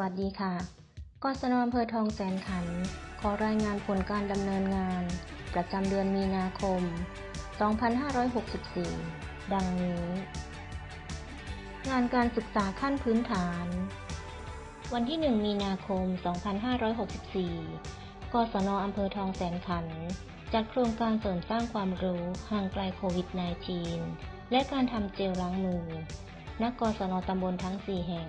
วัสดีค่ะกศนอำเภอทองแสนขัน ขอรายงานผลการดำเนินงาน ประจำเดือนมีนาคม 2564 ดังนี้ งานการศึกษาขั้นพื้นฐาน วันที่ 1 มีนาคม 2564 กศนอำเภอทองแสนขัน จัดโครงการเสริมสร้างความรู้ห่างไกลโควิด -19 และการทำเจลล้างมือณกศนตำบลทั้ง 4 แห่ง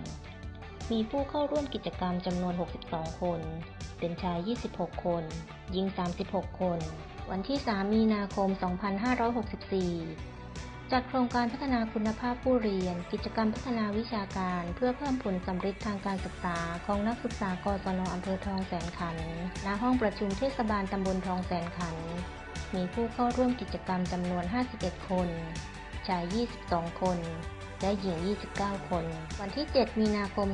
มีผู้เข้าร่วมกิจกรรมจำนวน 62 คน เป็นชาย 26 คน หญิง 36 คน วันที่ 3 มีนาคม 2564 จัดโครงการพัฒนาคุณภาพผู้เรียน กิจกรรมพัฒนาวิชาการ เพื่อเพิ่มผลสำเร็จทางการศึกษาของนักศึกษากศนอำเภอทองแสนขันธ์ณห้องประชุมเทศบาลตำบลทองแสนขันธ์มีผู้เข้าร่วมกิจกรรมจำนวน 51 คน ชาย 22 คน และหญิง 29 คน วันที่ 7 มีนาคม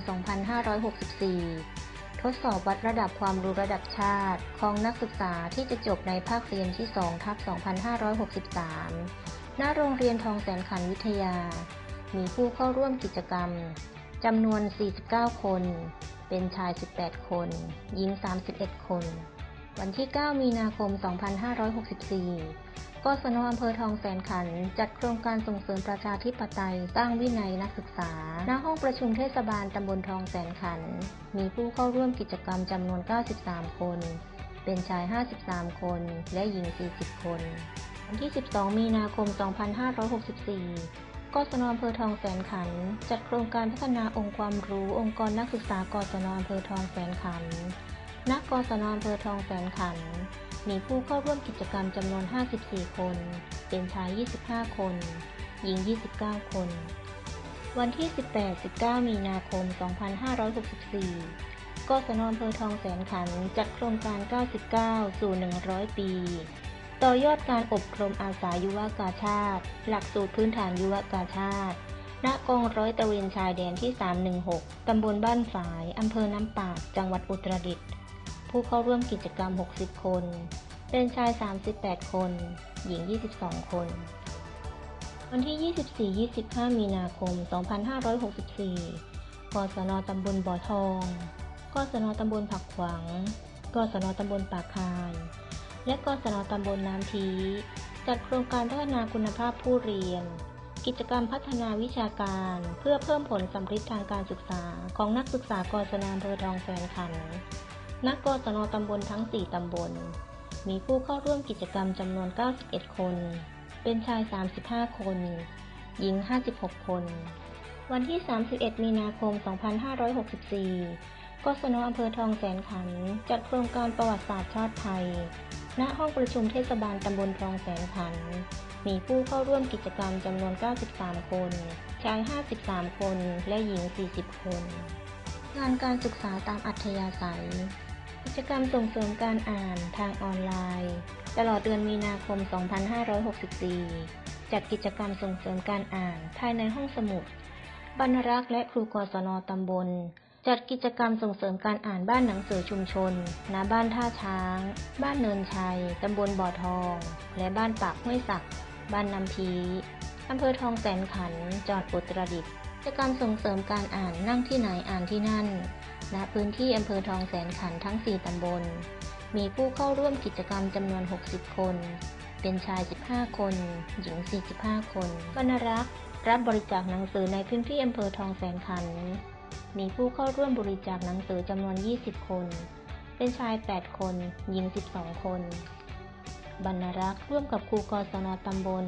2564 ทดสอบวัดระดับความรู้ระดับชาติ ของนักศึกษาที่จะจบในภาคเรียนที่2ทับ2563 ณ โรงเรียนทองแสนขันวิทยา มีผู้เข้าร่วมกิจกรรมจำนวน 49 คน เป็นชาย 18 คน หญิง 31 คน วันที่ 9 มีนาคม 2564 กศนอำเภอทองแสนขัน จัดโครงการส่งเสริมประชาธิปไตยสร้างวินัยนักศึกษา ณ ห้องประชุมเทศบาลตำบลทองแสนขัน มีผู้เข้าร่วมกิจกรรมจำนวน 93 คน เป็นชาย 53 คน และหญิง 40 คน วันที่ 12 มีนาคม 2564กศนอำเภอทองแสนขัน จัดโครงการพัฒนาองค์ความรู้ องค์กรนักศึกษากศนอำเภอทองแสนขันธ์ณกศนอำเภอทองแสนขัน มีผู้เข้าร่วมกิจกรรมจำนวน 54 คน เป็นชาย 25 คน หญิง 29 คน วันที่ 18-19 มีนาคม 2564กศนอำเภอทองแสนขันจัดโครงการ 99 สู่ 100 ปี ต่อยอดการอบรมอาสายุวกาชาติ หลักสูตรพื้นฐานยุวกาชาติณกองร้อยตะเวนชายแดนที่ 316 ตำบลบ้านฝาย อำเภอน้ำปาดจังหวัดอุตรดิตถ์ ผู้เข้าร่วมกิจกรรม 60 คน เป็นชาย 38 คน หญิง 22 คน วันที่ 24-25 มีนาคม 2564 กศนตำบลบ่อทอง กศนตำบลผักขวาง กศนตำบลปากคาย และกศนตำบลน้ำทีจัดโครงการพัฒนาคุณภาพผู้เรียน กิจกรรมพัฒนาวิชาการ เพื่อเพิ่มผลสำเร็จทางการศึกษาของนักศึกษากศนอำเภอทองแสนขันธ์ ณกศนตำบลทั้ง 4 ตำบล มีผู้เข้าร่วมกิจกรรมจำนวน 91 คน เป็นชาย 35 คน หญิง 56 คน วันที่ 31 มีนาคม 2564 กศนอำเภอทองแสนขันจัดโครงการประวัติศาสตร์ชาติไทย ณ ห้องประชุมเทศบาลตำบลทองแสนขัน มีผู้เข้าร่วมกิจกรรมจำนวน 93 คน ชาย 53 คน และหญิง 40 คนงานการศึกษาตามอัธยาศัย กิจกรรมส่งเสริมการอ่านทางออนไลน์ ตลอดเดือนมีนาคม 2564 จัดกิจกรรมส่งเสริมการอ่านภายในห้องสมุด บรรรักษ์และครูกศนตำบล จัดกิจกรรมส่งเสริมการอ่านบ้านหนังสือชุมชน ณ บ้านท่าช้าง บ้านเนินชัย ตำบลบ่อทอง และบ้านปากห้วยสัก บ้านน้ำพีอำเภอทองแสนขันจังหวัดอุตรดิตถ์กิจกรรมส่งเสริมการอ่านนั่งที่ไหนอ่านที่นั่น ณพื้นที่อำเภอทองแสนขันทั้ง 4 ตำบล มีผู้เข้าร่วมกิจกรรมจำนวน 60 คน เป็นชาย 15 คน หญิง 45 คนบรรณรักษ์รับบริจาคหนังสือในพื้นที่อำเภอทองแสนขัน มีผู้เข้าร่วมบริจาคหนังสือจำนวน 20 คน เป็นชาย 8 คน หญิง 12 คน บรรณรักษ์ร่วมกับครูกศนตำบล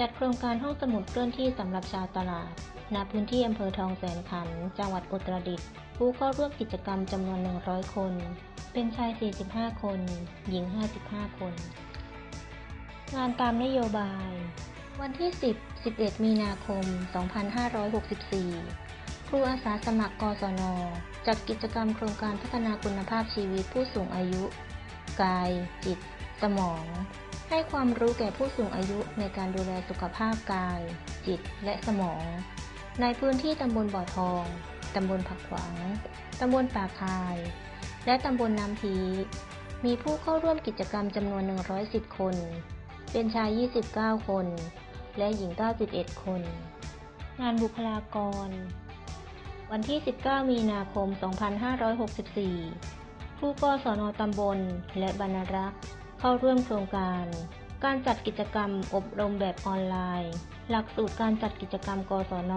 จัดโครงการห้องสมุดเคลื่อนที่สำหรับชาวตลาดณพื้นที่อำเภอทองแสนขัน จังหวัดอุตรดิตถ์ผู้เข้าร่วมกิจกรรมจำนวน 100 คน เป็นชาย 45 คน หญิง 55 คน งานตามนโยบาย วันที่ 10 11 มีนาคม 2564 ครูอาสาสมัครกศน จัดกิจกรรมโครงการพัฒนาคุณภาพชีวิตผู้สูงอายุ กาย จิต สมอง ให้ความรู้แก่ผู้สูงอายุในการดูแลสุขภาพกาย จิตและสมอง ในพื้นที่ตำบลบ่อทอง ตำบลผักขวาง ตำบลป่าคาย และตำบลน้ำพีมีผู้เข้าร่วมกิจกรรมจำนวน 110 คน เป็นชาย 29 คน และหญิง 91 คน งานบุคลากร วันที่ 19 มีนาคม 2564ครูกศนตำบล และบรรรักษ์ เข้าร่วมโครงการ การจัดกิจกรรมอบรมแบบออนไลน์ หลักสูตรการจัดกิจกรรมกศน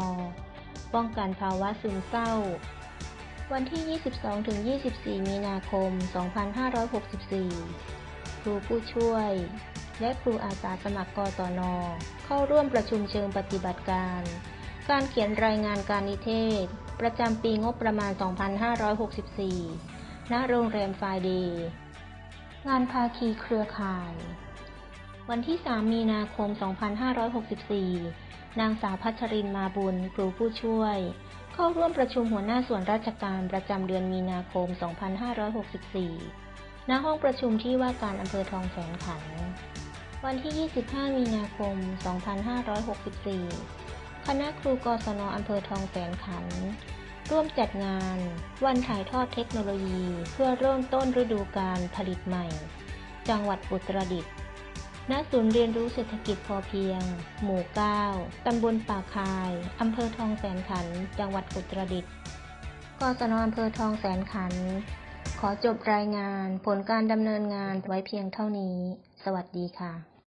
ป้องกันภาวะซึมเศร้า วันที่ 22-24 มีนาคม 2564 ครูผู้ช่วย และครูอาสาสมัครกศน เข้าร่วมประชุมเชิงปฏิบัติการ การเขียนรายงานการนิเทศ ประจำปีงบประมาณ 2564 ณ โรงแรมไฟเดย์ งานภาคีเครือข่าย วันที่ 3 มีนาคม 2564 นางสาวพัชรินมาบุญ ครูผู้ช่วย เข้าร่วมประชุมหัวหน้าส่วนราชการประจำเดือนมีนาคม 2564 ณ ห้องประชุมที่ว่าการอำเภอทองแสนขัน วันที่ 25 มีนาคม 2564 คณะครูกศนอำเภอทองแสนขันธ์ ร่วมจัดงาน วันถ่ายทอดเทคโนโลยี เพื่อเริ่มต้นฤดูการผลิตใหม่ จังหวัดอุตรดิตถ์ณศูนย์เรียนรู้เศรษฐกิจพอเพียง หมู่ 9 ตำบลป่าคาย อำเภอทองแสนขัน จังหวัดอุตรดิตถ์กศนอำเภอทองแสนขัน ขอจบรายงานผลการดำเนินงานไว้เพียงเท่านี้ สวัสดีค่ะ